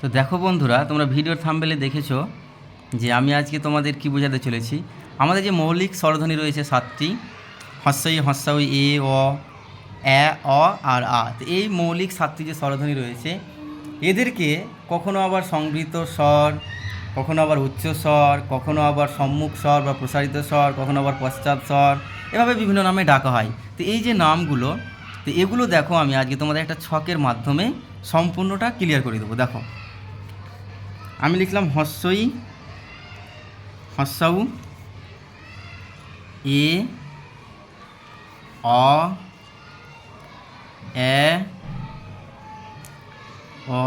তো দেখো বন্ধুরা, তোমরা ভিডিওর থাম্বেলে দেখেছ যে আমি আজকে তোমাদের কি বোঝাতে চলেছি। আমাদের যে মৌলিক স্বরধ্বনি রয়েছে সাতটি, হস্যই হস্যই এ, অ এ অ, আর আ। এই মৌলিক সাতটি যে স্বরধ্বনি রয়েছে, এদেরকে কখনো আবার সংবৃত স্বর, কখনো আবার উচ্চ স্বর, কখনো আবার সম্মুখ স্বর বা প্রসারিত স্বর, কখনো আবার পশ্চাৎ স্বর, এভাবে বিভিন্ন নামে ডাকা হয়। তো এই যে নামগুলো, তো এগুলো দেখো আমি আজকে তোমাদের একটা ছকের মাধ্যমে সম্পূর্ণটা ক্লিয়ার করে দেবো। দেখো আমি লিখলাম হস্যই হস্যাউ এ, অ এ, অ,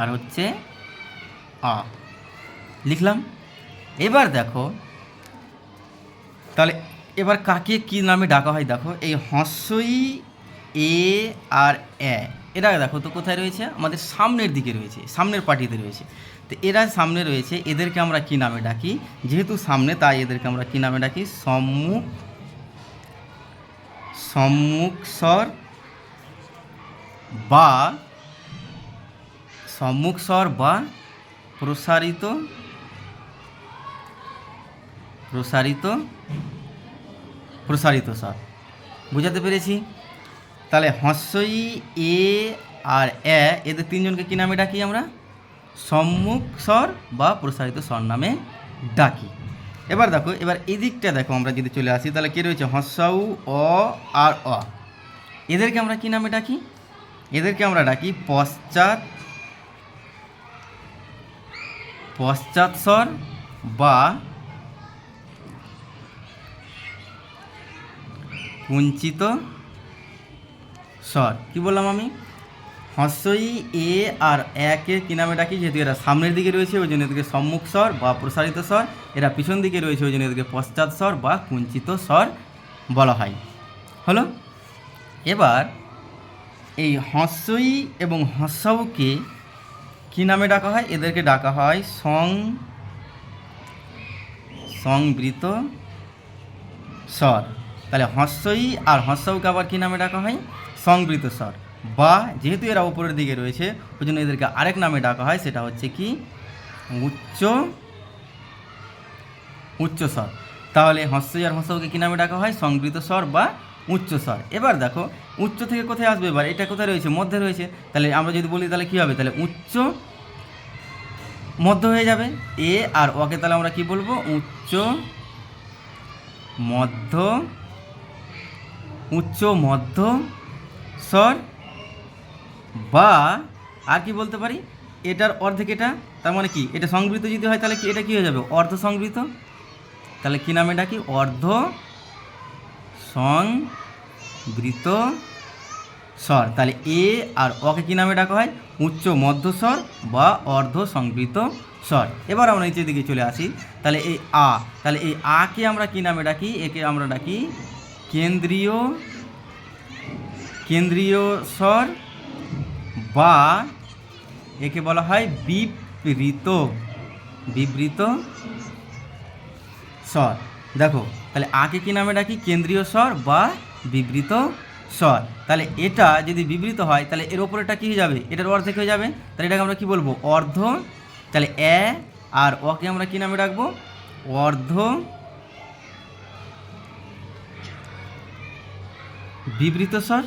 আর হচ্ছে আ লিখলাম। এবার দেখো, তাহলে এবার কাকে কি নামে ডাকা হয় দেখো, এই হস্যই, এ আর এ। এরা দেখো তো কোথায় রয়েছে? আমাদের সামনের দিকে রয়েছে, সামনের পার্টিতে রয়েছে। তো এরা সামনে রয়েছে, এদেরকে আমরা কি নামে ডাকি? যেহেতু সামনে, তাই এদেরকে আমরা কি নামে ডাকি? সম্মুখ সম্মুখ স্বর বা, সম্মুখ স্বর বা প্রসারিত প্রসারিত প্রসারিত স্বর। বুঝাতে পেরেছি? তাহলে হস্যই এ আর এ, এদের তিনজনকে কী নামে ডাকি আমরা? সম্মুখ স্বর বা প্রসারিত স্বর নামে ডাকি। এবার দেখো, এবার এদিকটা দেখো আমরা যদি চলে আসি, তাহলে কে রয়েছে? হস্যাউ অ আর অ। এদেরকে আমরা কী নামে ডাকি? এদেরকে আমরা ডাকি পশ্চাৎ পশ্চাৎ স্বর বা কুঞ্চিত স্বর কি বললাম আমি? হস্যই এ আর একে কি নামে ডাকি যেহেতু এরা সামনের দিকে রয়েছে, ওই জন্য এদেরকে সম্মুখ স্বর বা প্রসারিত স্বর, এরা পিছন দিকে রয়েছে, ওই জন্য এদেরকে পশ্চাৎ স্বর বা কুঞ্চিত স্বর বলা হয়। হলো? এবার এই হস্যই এবং হস্যাউকে কি নামে ডাকা হয়? এদেরকে ডাকা হয় সং, সংবৃত স্বর। তাহলে হস্যই আর হস্যকে আবার কী নামে ডাকা হয়? সংবৃত স্বর। বা যেহেতু এরা উপরের দিকে রয়েছে ওই জন্য এদেরকে আরেক নামে ডাকা হয়, সেটা হচ্ছে কি? উচ্চ উচ্চ স্বর। তাহলে হস্যই আর হস্যকে কী নামে ডাকা হয়? সংবৃত স্বর বা উচ্চ স্বর। এবার দেখো, উচ্চ থেকে কোথায় আসবে? এবার এটা কোথায় রয়েছে? মধ্যে রয়েছে। তাহলে আমরা যদি বলি তাহলে কী হবে? তাহলে উচ্চ মধ্য হয়ে যাবে। এ আর ওকে তাহলে আমরা কি বলব? উচ্চ মধ্য উচ্চ মধ্য স্বর বা, আর কি বলতে পারি? এটার অর্ধেক এটা, তার মানে কি? এটা সংবৃত যদি হয়, তাহলে কি, এটা কি হয়ে যাবে? অর্ধ সংবৃত? তাহলে কি নামে ডাকি? অর্ধ সংবৃত স্বর তাহলে এ আর অকে কী নামে ডাকা হয়? উচ্চ মধ্য স্বর বা অর্ধ সংবৃত স্বর এবার আমরা নিচের দিকে চলে আসি। তাহলে এই আ, তাহলে এই আকে আমরা কী নামে ডাকি? একে আমরা ডাকি? কেন্দ্রীয় কেন্দ্রীয় স্বর বা একে বলা হয় বিবৃত বিবৃত স্বর। দেখো, তাহলে আকে কি নামে ডাকি? কেন্দ্রীয় স্বর বা বিবৃত স্বর। তাহলে এটা যদি বিবৃত হয়, তাহলে এর ওপরেটা কী হয়ে যাবে? এটার অর্ধেক হয়ে যাবে। তাহলে এটাকে আমরা কি বলব? অর্ধ। তাহলে এ আর অকে আমরা কি নামে ডাকবো? অর্ধ বিবৃত স্বর।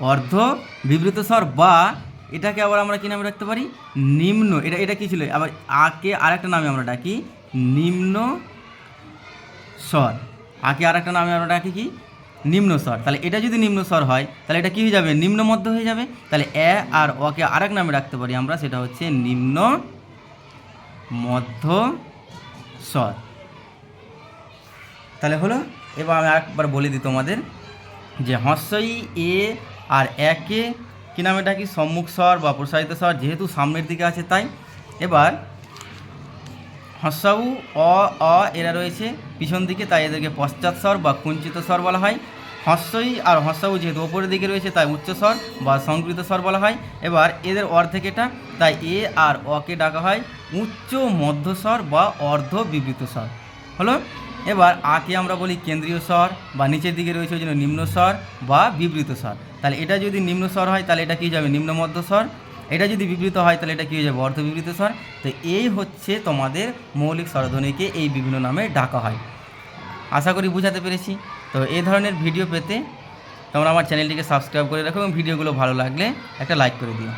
অর্ধ বিবৃত স্বর বা, এটাকে আবার আমরা কি নামে রাখতে পারি? নিম্ন। এটা এটা কি ছিল? আবার আকে আরেকটা নামে আমরা ডাকি নিম্ন স্বর। আকে আরেকটা নামে আমরা ডাকি কি? নিম্ন স্বর। তাহলে এটা যদি নিম্ন স্বর হয়, তাহলে এটা কী হয়ে যাবে? নিম্ন মধ্য হয়ে যাবে। তাহলে এ আর অকে আরেক নামে রাখতে পারি আমরা, সেটা হচ্ছে নিম্ন মধ্য স্বর। তাহলে হলো, এবার আমি আরেকবার বলে দিই তোমাদের যে হস্যই এ আর একে কী নামে ডাকি সম্মুখ স্বর বা প্রসারিত স্বর যেহেতু সামনের দিকে আছে তাই। এবার হস্যাউ অ অ এরা রয়েছে পিছন দিকে, তাই এদেরকে পশ্চাৎ স্বর বা কুঞ্চিত স্বর বলা হয়। হস্যই আর হস্যাউ যেহেতু ওপরের দিকে রয়েছে, তাই উচ্চ স্বর বা সংকৃত স্বর বলা হয়। এবার এদের অর্ধেক এটা, তাই এ আর অকে ডাকা হয় উচ্চ মধ্যস্বর বা অর্ধ বিবৃত স্বর। হলো এবার আকে আমরা বলি কেন্দ্রীয় স্বর বা নিচের দিকে রয়েছে ওই জন্য নিম্ন স্বর বা বিবৃত স্বর। তাহলে এটা যদি নিম্ন স্বর হয়, তাহলে এটা কী যাবে? নিম্ন মধ্য স্বর। এটা যদি বিবৃত হয়, তাহলে এটা কী হয়ে যাবে? অর্থ বিবৃত স্বর। তো এই হচ্ছে তোমাদের মৌলিক স্বরধ্বনিকে এই বিভিন্ন নামে ডাকা হয়। আশা করি বুঝাতে পেরেছি। তো এই ধরনের ভিডিও পেতে তোমরা আমার চ্যানেলটিকে সাবস্ক্রাইব করে রাখো এবং ভিডিওগুলো ভালো লাগলে একটা লাইক করে দিও।